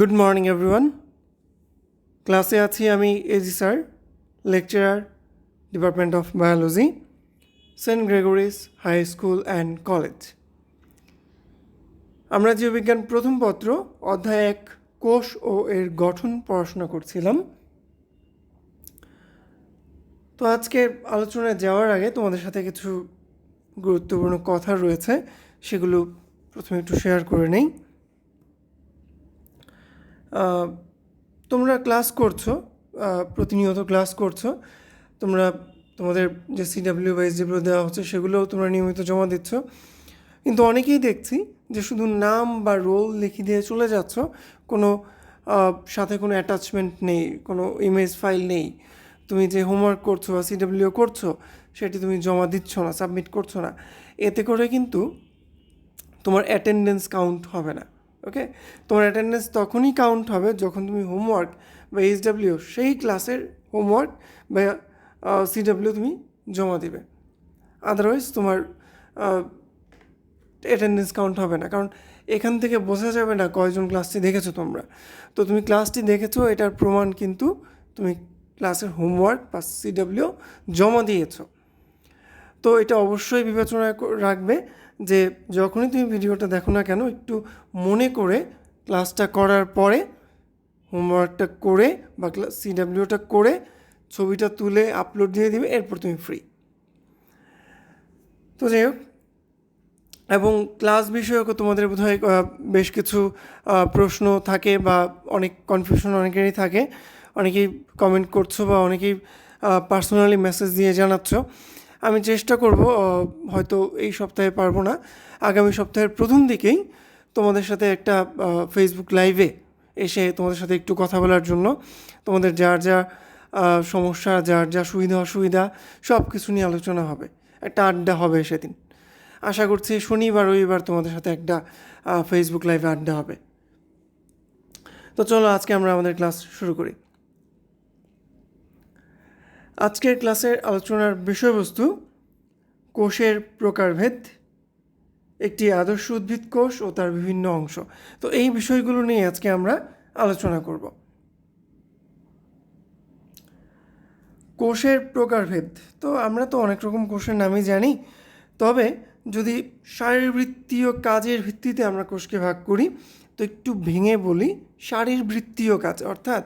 Good morning everyone ক্লাসে আছি আমি A G sir lecturer department of biology Saint Gregory's high school and college আমরা জীববিজ্ঞান প্রথম পত্র, অধ্যায় এক, কোষ ও এর গঠন পড়াশোনা করছিলাম। তো আজকে আলোচনায় যাওয়ার আগে তোমাদের সাথে কিছু গুরুত্বপূর্ণ কথা রয়েছে, সেগুলো প্রথমে একটু শেয়ার করে নেই। তোমরা ক্লাস করছ প্রতিনিয়ত ক্লাস করছ, তোমরা তোমাদের যে সিডাব্লিউ বাইজ যেগুলো দেওয়া হচ্ছে সেগুলোও তোমরা নিয়মিত জমা দিচ্ছ। কিন্তু অনেকেই দেখছি যে শুধু নাম বা রোল লিখে দিয়ে চলে যাচ্ছ, কোনো সাথে কোনো অ্যাটাচমেন্ট নেই, কোনো ইমেজ ফাইল নেই। তুমি যে হোমওয়ার্ক করছ বা সিডাব্লিউ করছ, সেটি তুমি জমা দিচ্ছ না সাবমিট করছ না। এতে করে কিন্তু তোমার অ্যাটেন্ডেন্স কাউন্ট হবে না। ওকে তোমার অ্যাটেন্ডেন্স তখনই কাউন্ট হবে যখন তুমি হোমওয়ার্ক বা এইচডাব্লিউ সেই ক্লাসের হোমওয়ার্ক বা সিডাব্লিউ তুমি জমা দিবে। আদারওয়াইজ তোমার অ্যাটেন্ডেন্স কাউন্ট হবে না। কারণ এখান থেকে বোঝা যাবে না কয়জন ক্লাসটি দেখেছ তোমরা। তো তুমি ক্লাসটি দেখেছ, এটার প্রমাণ কিন্তু তুমি ক্লাসের হোমওয়ার্ক বা সিডাব্লিউ জমা দিয়েছ। তো এটা অবশ্যই বিবেচনা রাখবে। যে যখনই তুমি ভিডিওটা দেখো না কেন, একটু মনে করে ক্লাসটা করার পরে হোমওয়ার্কটা করে বা ক্লাস সিডাব্লিউটা করে ছবিটা তুলে আপলোড দিয়ে দিবে, এরপর তুমি ফ্রি তো যাই হোক, এবং ক্লাস বিষয়কও তোমাদের বোধহয় বেশ কিছু প্রশ্ন থাকে বা অনেক কনফিউশন অনেকেরই থাকে। অনেকেই কমেন্ট করছ বা অনেকেই পার্সোনালি মেসেজ দিয়ে জানাচ্ছ। আমি চেষ্টা করব হয়তো এই সপ্তাহে পারব না। আগামী সপ্তাহের প্রথম দিকেই তোমাদের সাথে একটা ফেসবুক লাইভে এসে তোমাদের সাথে একটু কথা বলার জন্য তোমাদের যার যা সমস্যা, যার যা সুবিধা, অসুবিধা সব কিছু নিয়ে আলোচনা হবে। একটা আড্ডা হবে সেদিন। আশা করছি শনিবার, রবিবার তোমাদের সাথে একটা ফেসবুক লাইভে আড্ডা হবে। তো চলো আজকে আমরা আমাদের ক্লাস শুরু করি। আজকের ক্লাসের আলোচনার বিষয়বস্তু, কোষের প্রকারভেদ, একটি আদর্শ উদ্ভিদ কোষ ও তার বিভিন্ন অংশ। তো এই বিষয়গুলো নিয়ে আজকে আমরা আলোচনা করব। কোষের প্রকারভেদ, তো আমরা তো অনেক রকম কোষের নামই জানি, তবে যদি শারীরবৃত্তীয় কাজের ভিত্তিতে আমরা কোষকে ভাগ করি, তো একটু ভেঙে বলি শারীরবৃত্তীয় কাজ, অর্থাৎ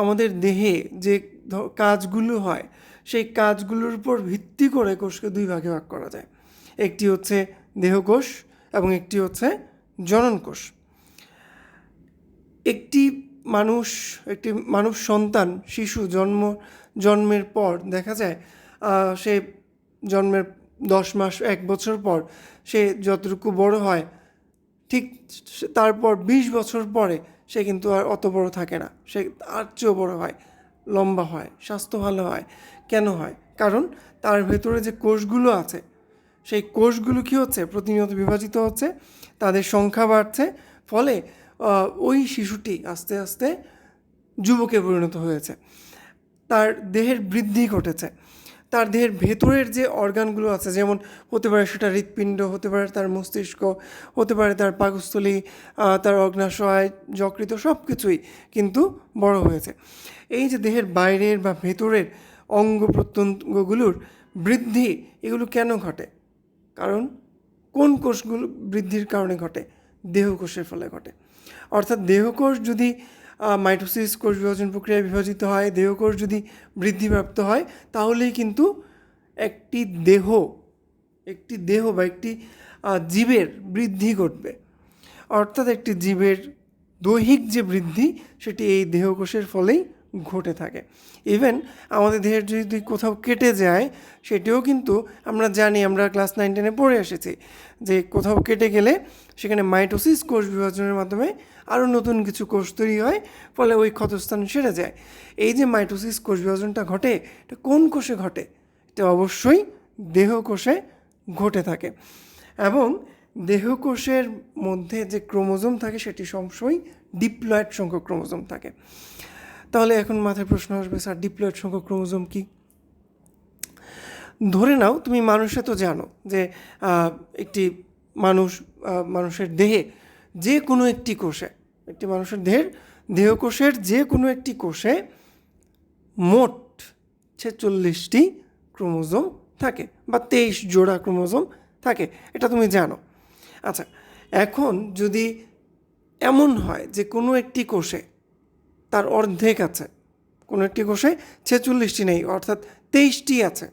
আমাদের দেহে যে কাজগুলো হয়, সেই কাজগুলোর উপর ভিত্তি করে কোষকে দুই ভাগে ভাগ করা যায়। একটি হচ্ছে দেহকোষ এবং একটি হচ্ছে জনন কোষ একটি মানুষ, একটি মানব সন্তান, শিশু জন্ম, জন্মের পর দেখা যায় সে জন্মের দশ মাস, এক বছর পর সে যতটুকু বড় হয়, ঠিক তারপর বিশ বছর পরে সে কিন্তু আর অত বড় থাকে না, সে আর চেয়েও বড় হয়। লম্বা হয়, স্বাস্থ্য ভালো হয়। কেন হয়? কারণ তার ভেতরে যে কোষগুলো আছে, সেই কোষগুলো কী হচ্ছে? প্রতিনিয়ত বিভাজিত হচ্ছে, তাদের সংখ্যা বাড়ছে, ফলে ওই শিশুটি আস্তে আস্তে যুবকে পরিণত হয়েছে। তার দেহের বৃদ্ধি ঘটেছে। তার দেহের ভেতরের যে অর্গানগুলো আছে, যেমন হতে পারে সেটা হৃৎপিণ্ড, হতে পারে তার মস্তিষ্ক, হতে পারে তার পাকস্থলী তার অগ্নাশয় যকৃত সব কিছুই কিন্তু বড় হয়েছে। এই যে দেহের বাইরের বা ভেতরের অঙ্গ প্রত্যঙ্গগুলোর বৃদ্ধি, এগুলো কেন ঘটে? কারণ কোন কোষগুলো বৃদ্ধির কারণে ঘটে? দেহকোষের ফলে ঘটে। অর্থাৎ দেহকোষ যদি মাইটোসিস কোষ বিভাজন প্রক্রিয়ায় বিভাজিত হয়, দেহকোষ যদি বৃদ্ধিপ্রাপ্ত হয়, তাহলেই কিন্তু একটি দেহ একটি দেহ বা একটি জীবের বৃদ্ধি ঘটবে। অর্থাৎ একটি জীবের দৈহিক যে বৃদ্ধি, সেটি এই দেহকোষের ফলেই ঘটে থাকে। ইভেন আমাদের দেহের যদি কোথাও কেটে যায়, সেটিও কিন্তু আমরা জানি, আমরা ক্লাস নাইন টেনে পড়ে এসেছি যে কোথাও কেটে গেলে সেখানে মাইটোসিস কোষ বিভাজনের মাধ্যমে আরও নতুন কিছু কোষ তৈরি হয়, ফলে ওই ক্ষতস্থান সেরে যায়। এই যে মাইটোসিস কোষ বিভাজনটা ঘটে, এটা কোন কোষে ঘটে? এটা অবশ্যই দেহকোষে ঘটে থাকে। এবং দেহকোষের মধ্যে যে ক্রোমোজোম থাকে, সেটি সবসময় ডিপ্লয়েড সংখ্যক ক্রোমোজোম থাকে। তাহলে এখন মাথায় প্রশ্ন আসবে, স্যার, ডিপ্লয়েড সংখ্যক ক্রোমোজোম কি? ধরে নাও, তুমি মানুষে তো জানো যে একটি মানুষ মানুষের দেহে যে কোনো একটি কোষে, একটি মানুষের দেহের, দেহকোষের যে কোনো একটি কোষে মোট ছেচল্লিশটি ক্রোমোজোম থাকে বা তেইশ জোড়া ক্রোমোজোম থাকে, এটা তুমি জানো। আচ্ছা এখন যদি এমন হয় যে কোনো একটি কোষে তার অর্ধেক আছে। কোনো একটি কোষে ছেচল্লিশটি নেই, অর্থাৎ তেইশটি আছে।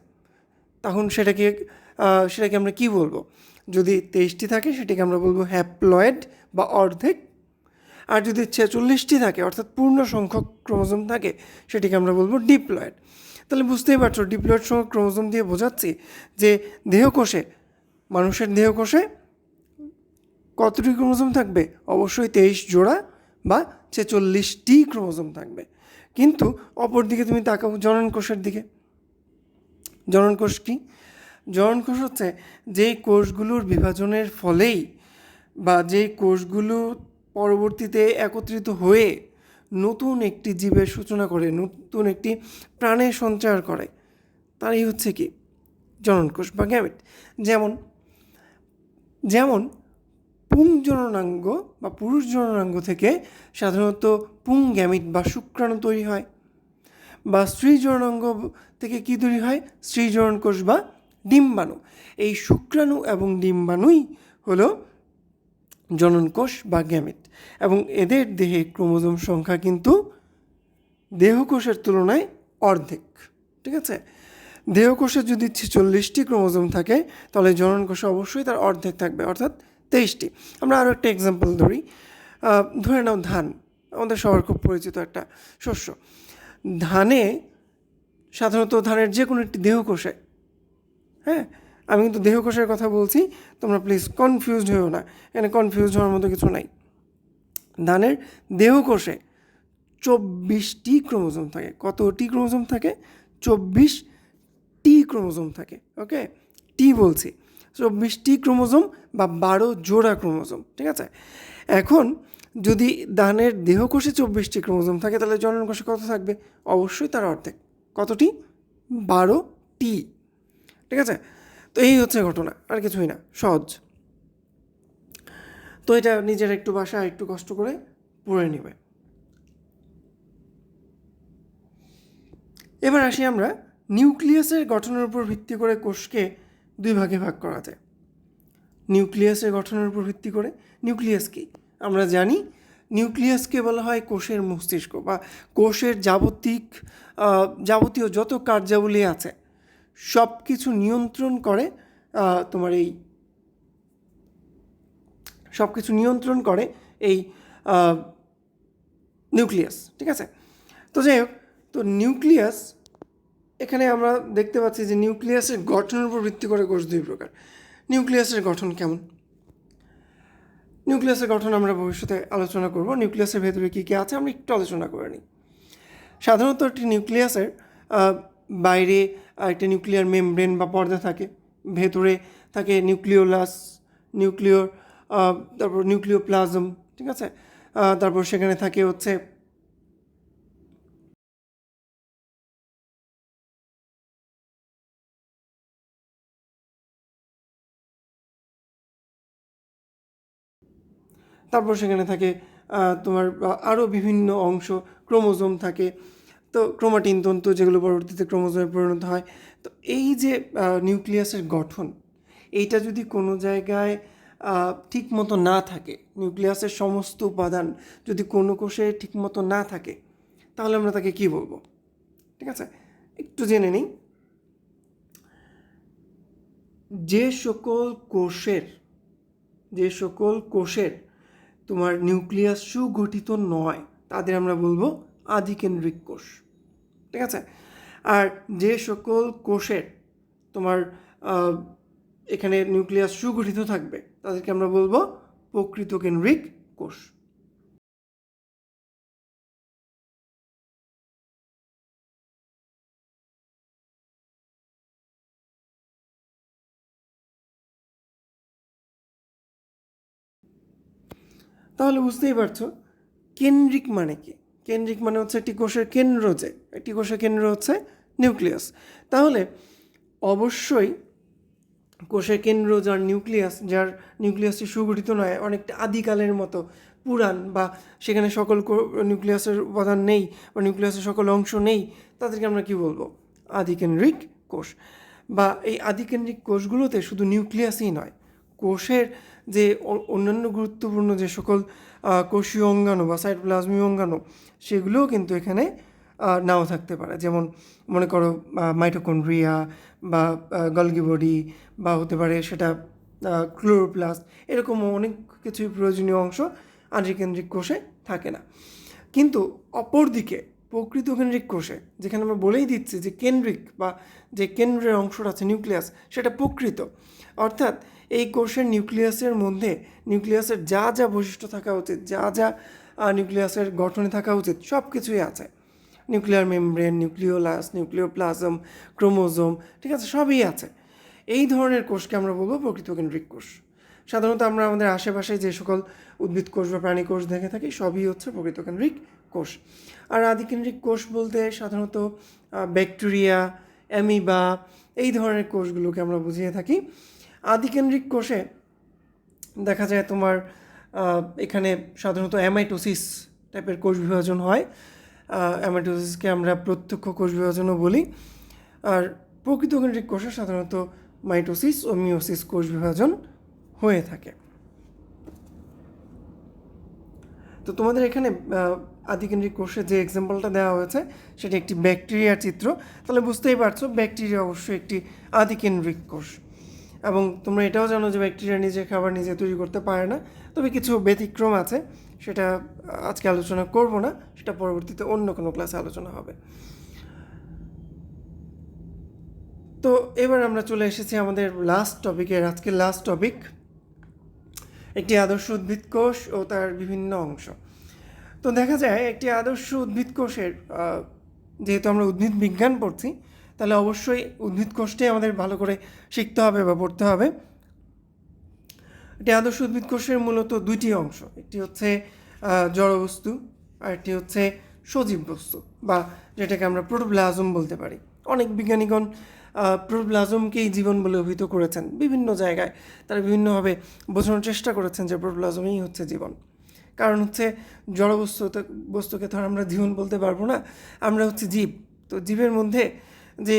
তখন সেটাকে সেটাকে আমরা কি বলব? যদি তেইশটি থাকে, সেটাকে আমরা বলব হ্যাপ্লয়েড বা অর্ধেক। আর যদি ছেচল্লিশটি থাকে, অর্থাৎ পূর্ণ সংখ্যক ক্রোমোজোম থাকে, সেটিকে আমরা বলব ডিপ্লয়েড। তাহলে বুঝতেই পারছ, ডিপ্লয়েড সংখ্যক ক্রোমোজোম দিয়ে বোঝাচ্ছি যে দেহকোষে, মানুষের দেহকোষে কতটি ক্রোমোজোম থাকবে? অবশ্যই তেইশ জোড়া বা ছেচল্লিশটি ক্রোমোজোম থাকবে। কিন্তু অপরদিকে তুমি তাকাও জনন কোষের দিকে। জনন কোষ কি? জনন কোষ হচ্ছে যেই কোষগুলোর বিভাজনের ফলেই বা যেই কোষগুলো পরবর্তীতে একত্রিত হয়ে নতুন একটি জীবের সূচনা করে, নতুন একটি প্রাণের সঞ্চার করে, তারই হচ্ছে কি? জনন কোষ বা গ্যামেট। যেমন যেমন পুংজননাঙ্গ বা পুরুষ জননাঙ্গ থেকে সাধারণত পুং গ্যামিট বা শুক্রাণু তৈরি হয়। বা স্ত্রী জননাঙ্গ থেকে কী তৈরি হয়? স্ত্রী জনন কোষ বা ডিম্বাণু। এই শুক্রাণু এবং ডিম্বাণুই হলো জনন কোষ বা গ্যামেট এবং এদের দেহে ক্রোমোজোম সংখ্যা কিন্তু দেহকোষের তুলনায় অর্ধেক। ঠিক আছে? দেহকোষে যদি ছেচল্লিশটি ক্রোমোজোম থাকে, তাহলে জনন কোষে অবশ্যই তার অর্ধেক থাকবে। অর্থাৎ তেইশটি। আমরা আরও একটা এক্সাম্পল ধরি। ধরে নাও ধান। আমাদের সবার খুব পরিচিত একটা শস্য। ধানে সাধারণত ধানের যে কোনো একটি দেহকোষে হ্যাঁ? আমি কিন্তু দেহকোষের কথা বলছি, তোমরা প্লিজ কনফিউজড হয়েও না। এখানে কনফিউজ হওয়ার মতো কিছু নাই। ধানের দেহকোষে চব্বিশটি ক্রোমোজোম থাকে। কতটি ক্রোমোজোম থাকে? চব্বিশ টি ক্রোমোজোম থাকে। ওকে? টি বলছি। চব্বিশটি ক্রোমোজোম বা বারো জোড়া ক্রোমোজোম, ঠিক আছে? এখন যদি দানের দেহকোষে চব্বিশটি ক্রোমোজোম থাকে, তাহলে জনন কোষে কত থাকবে? অবশ্যই তার অর্ধেক। কতটি? বারো টি ঠিক আছে? তো এই হচ্ছে ঘটনা, আর কিছুই না, সহজ। তো এটা নিজের একটু বাসা, একটু কষ্ট করে পড়ে নেবে। এবার আসি আমরা নিউক্লিয়াসের গঠনের উপর ভিত্তি করে কোষকে দুই ভাগে ভাগ করা যায়। নিউক্লিয়াসের গঠনের উপর ভিত্তি করে, নিউক্লিয়াস কি? আমরা জানি নিউক্লিয়াসকে বলা হয় কোষের মস্তিষ্ক বা কোষের যাবতিক যাবতীয় যত কার্যাবলী আছে সব কিছু নিয়ন্ত্রণ করে তোমার এই সব কিছু নিয়ন্ত্রণ করে এই নিউক্লিয়াস, ঠিক আছে? তো যাই হোক, তো নিউক্লিয়াস এখানে আমরা দেখতে পাচ্ছি যে নিউক্লিয়াসের গঠনের উপর ভিত্তি করে কোষ দুই প্রকার। নিউক্লিয়াসের গঠন কেমন? নিউক্লিয়াসের গঠন আমরা ভবিষ্যতে আলোচনা করব। নিউক্লিয়াসের ভেতরে কী কী আছে আমরা একটু আলোচনা করে নিই। সাধারণত একটি নিউক্লিয়াসের বাইরে একটা নিউক্লিয়ার মেমব্রেন বা পর্দা থাকে। ভেতরে থাকে নিউক্লিওলাস নিউক্লিওর আহ, তারপর নিউক্লিওপ্লাজম ঠিক আছে? তারপর সেখানে থাকে হচ্ছে তারপর সেখানে থাকে তোমার আরও বিভিন্ন অংশ, ক্রোমোজোম থাকে। তো ক্রোমাটিন তন্তু যেগুলো পরবর্তীতে ক্রোমোজোমে পরিণত হয়। তো এই যে নিউক্লিয়াসের গঠন, এইটা যদি কোনো জায়গায় ঠিক মতো না থাকে, নিউক্লিয়াসের সমস্ত উপাদান যদি কোনো কোষে ঠিক মতো না থাকে, তাহলে আমরা তাকে কি বলব? ঠিক আছে? একটু জেনে নিই। যে সকল কোষের, যে সকল কোষের তোমার নিউক্লিয়াস সুগঠিত নয়, তাদের আমরা বলব আদিকেন্দ্রিক কোষ। ঠিক আছে? আর যে সকল কোষের তোমার এখানে নিউক্লিয়াস সুগঠিত থাকবে, তাদেরকে আমরা বলব প্রকৃত কেন্দ্রিক কোষ। তাহলে বুঝতেই পারছ, কেন্দ্রিক মানে কি? কেন্দ্রিক মানে হচ্ছে একটি কোষের কেন্দ্র যে, একটি কোষের কেন্দ্র হচ্ছে নিউক্লিয়াস। তাহলে অবশ্যই কোষের কেন্দ্র যার নিউক্লিয়াস, যার নিউক্লিয়াসটি সুগঠিত নয়, অনেকটা আদিকালের মতো পুরাণ বা সেখানে সকল নিউক্লিয়াসের উপাদান নেই বা নিউক্লিয়াসের সকল অংশ নেই, তাদেরকে আমরা কি বলব? আদিকেন্দ্রিক কোষ। বা এই আদিকেন্দ্রিক কোষগুলোতে শুধু নিউক্লিয়াসই নয় কোষের যে অন্যান্য গুরুত্বপূর্ণ যে সকল কোষীয় অঙ্গাণু বা সাইটোপ্লাজমীয় অঙ্গাণু, সেগুলোও কিন্তু এখানে নাও থাকতে পারে। যেমন মনে করো মাইটোকন্ড্রিয়া বা গলগি বডি বা হতে পারে সেটা ক্লোরোপ্লাস্ট এরকম অনেক কিছুই প্রয়োজনীয় অংশ আদিকেন্দ্রিক কোষে থাকে না। কিন্তু অপরদিকে প্রকৃত কেন্দ্রিক কোষে, যেখানে আমরা বলেই দিচ্ছি যে কেন্দ্রিক বা যে কেন্দ্রের অংশটা আছে নিউক্লিয়াস, সেটা প্রকৃত। অর্থাৎ এই কোষের নিউক্লিয়াসের মধ্যে নিউক্লিয়াসের যা যা বৈশিষ্ট্য থাকা উচিত, যা যা নিউক্লিয়াসের গঠনে থাকা উচিত সব কিছুই আছে। Nuclear membrane, nucleolus, nucleoplasm, chromosome, ঠিক আছে, সবই আছে। এই ধরনের কোষকে আমরা বলব প্রকৃত কেন্দ্রিক কোষ। সাধারণত আমরা আমাদের আশেপাশে যে সকল উদ্ভিদ কোষ বা প্রাণী কোষ দেখে থাকি, সবই হচ্ছে প্রকৃত কেন্দ্রিক কোষ। আর আদিকেন্দ্রিক কোষ বলতে সাধারণত ব্যাকটেরিয়া, অ্যামিবা, এই ধরনের কোষগুলোকে আমরা বুঝিয়ে থাকি। আদিকেন্দ্রিক কোষে দেখা যায় তোমার এখানে সাধারণত অ্যামাইটোসিস টাইপের কোষ বিভাজন হয়। অ্যামাইটোসিসকে আমরা প্রত্যক্ষ কোষ বিভাজনও বলি। আর প্রকৃত কেন্দ্রিক কোষে সাধারণত মাইটোসিস ও মিওসিস কোষ বিভাজন হয়ে থাকে। তো তোমাদের এখানে আদিকেন্দ্রিক কোষে যে এক্সাম্পলটা দেওয়া হয়েছে, সেটি একটি ব্যাকটেরিয়ার চিত্র। তাহলে বুঝতেই পারছ ব্যাকটেরিয়া অবশ্যই একটি আদিকেন্দ্রিক কোষ। এবং তোমরা এটাও জানো যে ব্যাকটেরিয়া নিজে খাবার নিজে তৈরি করতে পারে না। তবে কিছু ব্যতিক্রম আছে, সেটা আজকে আলোচনা করব না, সেটা পরবর্তীতে অন্য কোনো ক্লাসে আলোচনা হবে। তো এবার আমরা চলে এসেছি আমাদের লাস্ট টপিকের আজকের লাস্ট টপিক একটি আদর্শ উদ্ভিদ কোষ ও তার বিভিন্ন অংশ। তো দেখা যায় একটি আদর্শ উদ্ভিদ কোষের যেহেতু আমরা উদ্ভিদ বিজ্ঞান পড়ছি তাহলে অবশ্যই উদ্ভিদ কোষটাই আমাদের ভালো করে শিখতে হবে বা পড়তে হবে। একটি আদর্শ উদ্ভিদ কোষের মূলত দুইটি অংশ, একটি হচ্ছে জড়বস্তু আর একটি হচ্ছে সজীব বস্তু বা যেটাকে আমরা প্রোটোপ্লাজম বলতে পারি। অনেক বিজ্ঞানীগণ প্রোটোপ্লাজমকেই জীবন বলে অভিহিত করেছেন। বিভিন্ন জায়গায় তারা বিভিন্নভাবে বোঝানোর চেষ্টা করেছেন যে প্রোটোপ্লাজমই হচ্ছে জীবন। কারণ হচ্ছে জড়বস্তু বস্তুকে ধর আমরা জীবন বলতে পারব না, আমরা হচ্ছে জীব। তো জীবের মধ্যে যে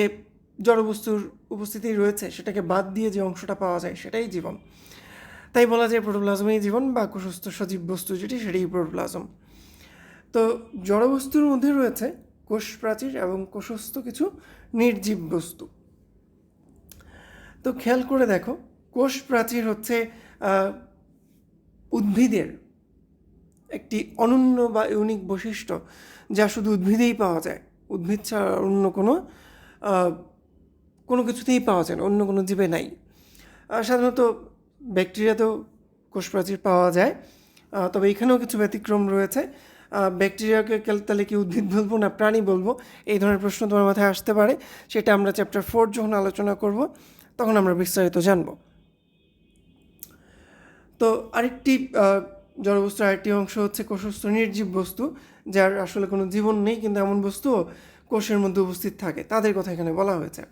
জড়বস্তুর উপস্থিতি রয়েছে, সেটাকে বাদ দিয়ে যে অংশটা পাওয়া যায়, সেটাই জীবন। তাই বলা যায় প্রোটোপ্লাজমেই জীবন, বা কোষস্থ সজীব বস্তু যেটি, সেটাই প্রোটোপ্লাজম। তো জড়বস্তুর মধ্যে রয়েছে কোষ প্রাচীর এবং কোষস্থ কিছু নির্জীব বস্তু। তো খেয়াল করে দেখো, কোষ প্রাচীর হচ্ছে উদ্ভিদের একটি অনন্য বা ইউনিক বৈশিষ্ট্য, যা শুধু উদ্ভিদেই পাওয়া যায়। উদ্ভিদ ছাড়া অন্য কোনো কোনো কিছুতেই পাওয়া যায় না, অন্য কোনো জীবে নাই। সাধারণত ব্যাকটেরিয়াতেও কোষ প্রাচীর পাওয়া যায়। তবে এখানেও কিছু ব্যতিক্রম রয়েছে। ব্যাকটেরিয়াকে তাহলে কি উদ্ভিদ বলব না প্রাণী বলব? এই ধরনের প্রশ্ন তোমার মাথায় আসতে পারে। সেটা আমরা চ্যাপ্টার ফোর যখন আলোচনা করব, তখন আমরা বিস্তারিত জানব। তো আরেকটি জড়বস্তুর আরেকটি অংশ হচ্ছে কোষস্থ নির্জীব বস্তু, যার আসলে কোনো জীবন নেই, কিন্তু এমন বস্তুও কোষের মধ্যে উপস্থিত থাকে। তাদের কথা এখানে বলা হয়েছে।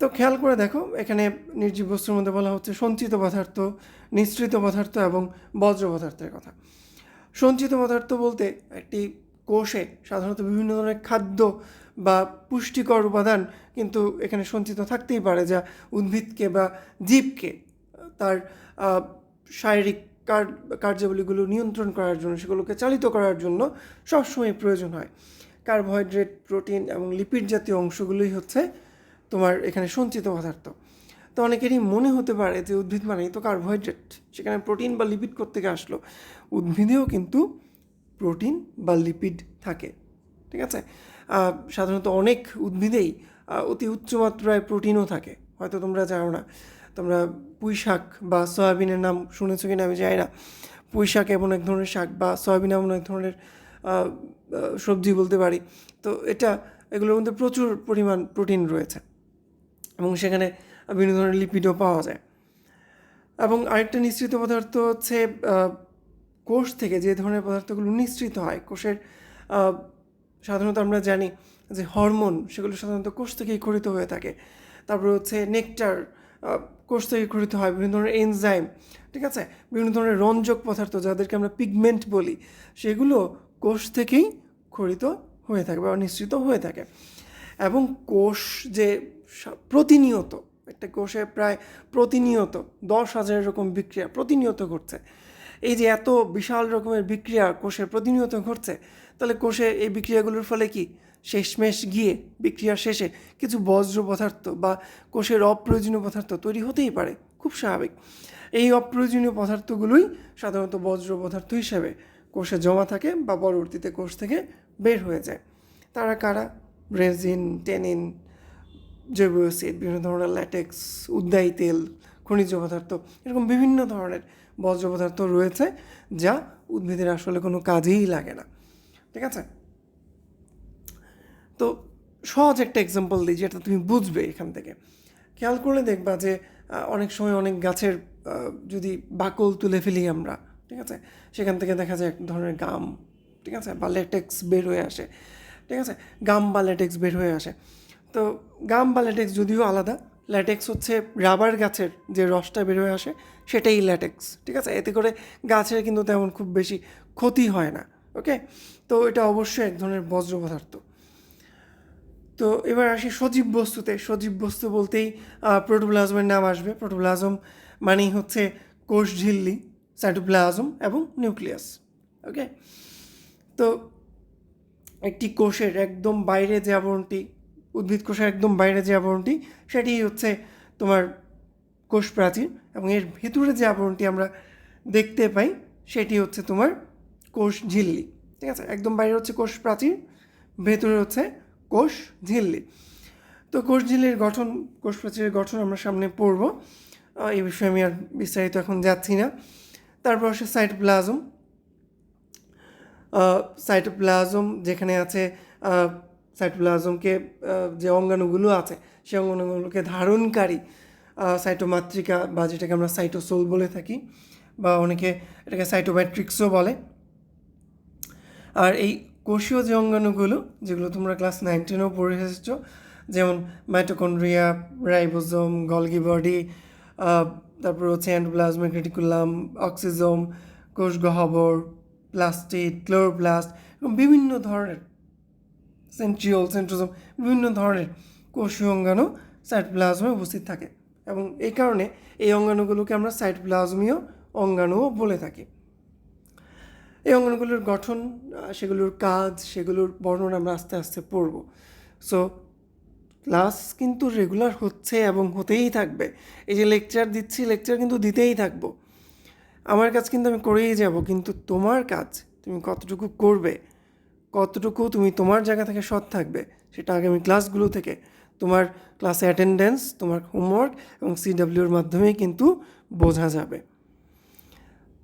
তো খেয়াল করে দেখো, এখানে নির্জীব বস্তুর মধ্যে বলা হচ্ছে সঞ্চিত পদার্থ, নিঃসৃত পদার্থ এবং বজ্র পদার্থের কথা। সঞ্চিত পদার্থ বলতে একটি কোষে সাধারণত বিভিন্ন ধরনের খাদ্য বা পুষ্টিকর উপাদান কিন্তু এখানে সঞ্চিত থাকতেই পারে, যা উদ্ভিদকে বা জীবকে তার শারীরিক কার্যাবলীগুলো নিয়ন্ত্রণ করার জন্য, সেগুলোকে চালিত করার জন্য সবসময় প্রয়োজন হয়। কার্বোহাইড্রেট, প্রোটিন এবং লিপিড জাতীয় অংশগুলোই হচ্ছে তোমার এখানে সঞ্চিত পদার্থ। তো অনেকেরই মনে হতে পারে যে উদ্ভিদ মানেই তো কার্বোহাইড্রেট। সেখানে প্রোটিন বা লিপিড থেকে আসলো? উদ্ভিদেও কিন্তু প্রোটিন বা লিপিড থাকে, ঠিক আছে? সাধারণত অনেক উদ্ভিদেই অতি উচ্চমাত্রায় প্রোটিনও থাকে। হয়তো তোমরা জানো না। তোমরা পুঁই শাক বা সয়াবিনের নাম শুনেছো কিনা আমি জানি না। পুঁই শাক এমন এক ধরনের শাক বা সয়াবিন এমন এক ধরনের সবজি বলতে পারি। তো এটা, এগুলোর মধ্যে প্রচুর পরিমাণ প্রোটিন রয়েছে এবং সেখানে বিভিন্ন ধরনের লিপিডও পাওয়া যায়। এবং আরেকটা নিঃসৃত পদার্থ হচ্ছে কোষ থেকে যে ধরনের পদার্থগুলো নিঃসৃত হয়, কোষের সাধারণত আমরা জানি যে হরমোন, সেগুলো সাধারণত কোষ থেকেই খরিত হয়ে থাকে। তারপর হচ্ছে নেকটার কোষ থেকে ক্ষরিত হয়, বিভিন্ন ধরনের এনজাইম ঠিক আছে? বিভিন্ন ধরনের রঞ্জক পদার্থ, যাদেরকে আমরা পিগমেন্ট বলি, সেগুলো কোষ থেকেই ক্ষরিত হয়ে থাকে বা নিঃসৃত হয়ে থাকে। এবং কোষ যে প্রতিনিয়ত, একটা কোষে প্রায় প্রতিনিয়ত দশ হাজার এরকম বিক্রিয়া প্রতিনিয়ত ঘটছে। এই যে এত বিশাল রকমের বিক্রিয়া কোষে প্রতিনিয়ত ঘটছে, তাহলে কোষে এই বিক্রিয়াগুলোর ফলে কি? শেষমেশ গিয়ে বিক্রিয়ার শেষে কিছু বজ্র পদার্থ বা কোষের অপ্রয়োজনীয় পদার্থ তৈরি হতেই পারে। খুব স্বাভাবিক। এই অপ্রয়োজনীয় পদার্থগুলোই সাধারণত বজ্র পদার্থ হিসেবে কোষে জমা থাকে বা পরবর্তীতে কোষ থেকে বের হয়ে যায়। তারা কারা? রেজিন, টেনিন জৈব অ্যাসিড বিভিন্ন ধরনের ল্যাটেক্স উদ্যায়ী তেল, খনিজ পদার্থ, এরকম বিভিন্ন ধরনের বজ্র পদার্থ রয়েছে যা উদ্ভিদের আসলে কোনো কাজেই লাগে না। ঠিক আছে? তো সহজ একটা এক্সাম্পল দিই, যেটা তুমি বুঝবে এখান থেকে। খেয়াল করলে দেখবা যে অনেক সময় অনেক গাছের যদি বাকল তুলে ফেলি আমরা ঠিক আছে? সেখান থেকে দেখা যায় এক ধরনের গাম, ঠিক আছে? বা ল্যাটেক্স বের হয়ে আসে, ঠিক আছে? গাম বা ল্যাটেক্স বের হয়ে আসে। তো গাম বা ল্যাটেক্স যদিও আলাদা ল্যাটেক্স হচ্ছে রাবার গাছের যে রসটা বের হয়ে আসে, সেটাই ল্যাটেক্স ঠিক আছে? এতে করে গাছের কিন্তু তেমন খুব বেশি ক্ষতি হয় না, ওকে? তো এটা অবশ্যই এক ধরনের বজ্র পদার্থ। তো এবার আসি সজীব বস্তুতে। সজীব বস্তু বলতেই প্রোটোপ্লাজমের নাম আসবে। প্রোটোপ্লাজম মানেই হচ্ছে কোষ ঝিল্লি সাইটোপ্লাজম এবং নিউক্লিয়াস, ওকে? তো একটি কোষের একদম বাইরে যে আবরণটি, উদ্ভিদ কোষের একদম বাইরে যে আবরণটি, সেটি হচ্ছে তোমার কোষ প্রাচীর এবং এর ভেতরে যে আবরণটি আমরা দেখতে পাই, সেটি হচ্ছে তোমার কোষ ঝিল্লি, ঠিক আছে? একদম বাইরে হচ্ছে কোষ প্রাচীর, ভেতরে হচ্ছে কোষ ঝিল্লি। তো কোষ ঝিল্লির গঠন, কোষ প্রাচীরের গঠন আমরা সামনে পড়ব। এই বিষয়ে আমি আর বিস্তারিত এখন যাচ্ছি না। তারপর আসে সাইটোপ্লাজম। সাইটোপ্লাজম যেখানে আছে সাইটোপ্লাজমকে যে অঙ্গাণুগুলো আছে, সেই অঙ্গাণুগুলোকে ধারণকারী সাইটোমাত্রিকা বা যেটাকে আমরা সাইটোসোল বলে থাকি, বা অনেকে এটাকে সাইটোম্যাট্রিক্সও বলে। আর এই কোষীয় যে অঙ্গাণুগুলো, যেগুলো তোমরা ক্লাস নাইন টেনেও পড়ে এসেছ, যেমন মাইটোকন্ড্রিয়া রাইবোজোম গলগি বডি তারপর হচ্ছে অ্যান্ডোপ্লাজমিক রেটিকুলাম অক্সিজোম কোষ গহ্বর প্লাস্টিড ক্লোরোপ্লাস্ট এবং বিভিন্ন ধরনের সেন্ট্রিওল সেন্ট্রোজোম বিভিন্ন ধরনের কোষীয় অঙ্গাণু সাইটোপ্লাজমে উপস্থিত থাকে। এবং এই কারণে এই অঙ্গাণুগুলোকে আমরা সাইটোপ্লাজমীয় অঙ্গাণুও বলে থাকি। এই অঙ্গনগুলোর গঠন সেগুলোর কাজ, সেগুলোর বর্ণনা আমরা আস্তে আস্তে পড়ব। সো ক্লাস কিন্তু রেগুলার হচ্ছে এবং হতেই থাকবে। এই যে লেকচার দিচ্ছি, লেকচার কিন্তু দিতেই থাকব। আমার কাজ কিন্তু আমি করেই যাব, কিন্তু তোমার কাজ তুমি কতটুকু করবে, কতটুকু তুমি তোমার জায়গা থেকে সৎ থাকবে, সেটা আগামী ক্লাসগুলো থেকে। তোমার ক্লাসে অ্যাটেন্ডেন্স, তোমার হোমওয়ার্ক এবং সিডাব্লিউর মাধ্যমেই কিন্তু বোঝা যাবে।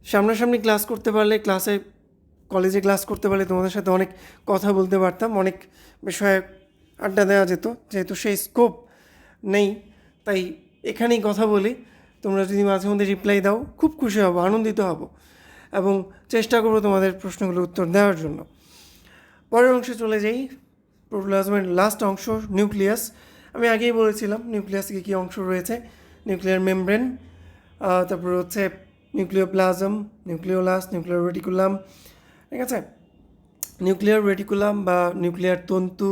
সামনাসামনি ক্লাস করতে পারলে, ক্লাসে, কলেজে ক্লাস করতে পারলে তোমাদের সাথে অনেক কথা বলতে পারতাম, অনেক বিষয়ে আড্ডা দেওয়া যেত, যেহেতু সেই স্কোপ নেই, তাই এখানেই কথা বলি। তোমরা যদি মাঝে মধ্যে রিপ্লাই দাও, খুব খুশি হব, আনন্দিত হব এবং চেষ্টা করব তোমাদের প্রশ্নগুলোর উত্তর দেওয়ার জন্য। পরের অংশে চলে যাই। প্রোপ্লাজমের লাস্ট অংশ নিউক্লিয়াস আমি আগেই বলেছিলাম নিউক্লিয়াসে কী কী অংশ রয়েছে। নিউক্লিয়ার মেমব্রেন তারপর হচ্ছে নিউক্লিওপ্লাজম নিউক্লিওলাস নিউক্লিয়ার রেটিকুলাম ঠিক আছে? নিউক্লিয়ার রেটিকুলাম বা নিউক্লিয়ার তন্তু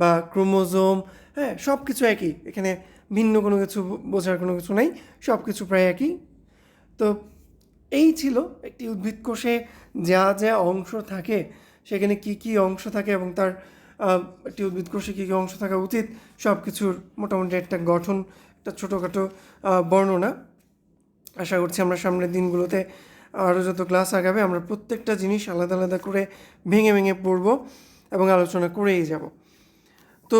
বা ক্রোমোজোম হ্যাঁ সব কিছু একই। এখানে ভিন্ন কোনো কিছু বোঝার কোনো কিছু নেই সব কিছু প্রায় একই। তো এই ছিল একটি উদ্ভিদ কোষে যা যা অংশ থাকে, সেখানে কি কি অংশ থাকে এবং তার একটি উদ্ভিদ কোষে কী কী অংশ থাকা উচিত সব কিছুর মোটামুটি একটা গঠন, একটা ছোটোখাটো বর্ণনা। আশা করছি আমরা সামনের দিনগুলোতে আরও যত ক্লাস আগাবে, আমরা প্রত্যেকটা জিনিস আলাদা আলাদা করে ভেঙে ভেঙে পড়ব এবং আলোচনা করেই যাব। তো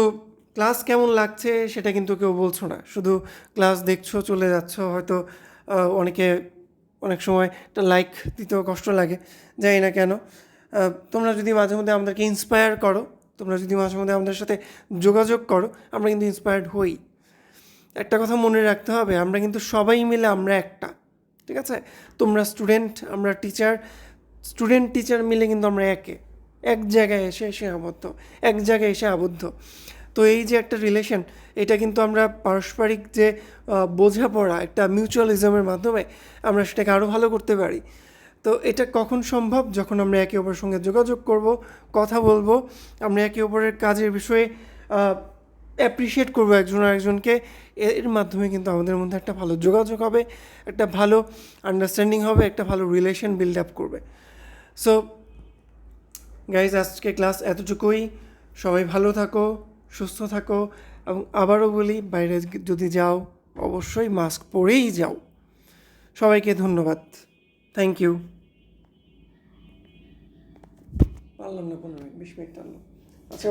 ক্লাস কেমন লাগছে সেটা কিন্তু কেউ বলছো না। শুধু ক্লাস দেখছ, চলে যাচ্ছ, হয়তো অনেকে অনেক সময় একটা লাইক দিতেও কষ্ট লাগে, জানি না কেন। তোমরা যদি মাঝে মধ্যে আমাদেরকে ইন্সপায়ার করো, তোমরা যদি মাঝে মধ্যে আমাদের সাথে যোগাযোগ করো, আমরা কিন্তু ইন্সপায়ার্ড হই। একটা কথা মনে রাখতে হবে, আমরা কিন্তু সবাই মিলে আমরা একটা, ঠিক আছে? তোমরা স্টুডেন্ট আমরা টিচার স্টুডেন্ট টিচার মিলে কিন্তু আমরা একে। এক জায়গায় এসে এসে আবদ্ধ, এক জায়গায় এসে আবদ্ধ। তো এই যে একটা রিলেশন এটা কিন্তু আমরা পারস্পরিক যে বোঝাপড়া, একটা মিউচুয়ালিজমের মাধ্যমে আমরা সেটাকে আরও ভালো করতে পারি। তো এটা কখন সম্ভব? যখন আমরা একে অপরের সঙ্গে যোগাযোগ করব, কথা বলব, আমরা একে অপরের কাজের বিষয়ে অ্যাপ্রিসিয়েট করব একজন আরেকজনকে, এর মাধ্যমে কিন্তু আমাদের মধ্যে একটা ভালো যোগাযোগ হবে, একটা ভালো আন্ডারস্ট্যান্ডিং হবে, একটা ভালো রিলেশন বিল্ড আপ করবে। সো গাইজ আজকে ক্লাস এতটুকুই। সবাই ভালো থাকো, সুস্থ থাকো, এবং আবারও বলি, বাইরে যদি যাও, অবশ্যই মাস্ক পরেই যাও। সবাইকে ধন্যবাদ। থ্যাংক ইউ পারলাম না, পনেরো মিনিট, বিশ মিনিট আচ্ছা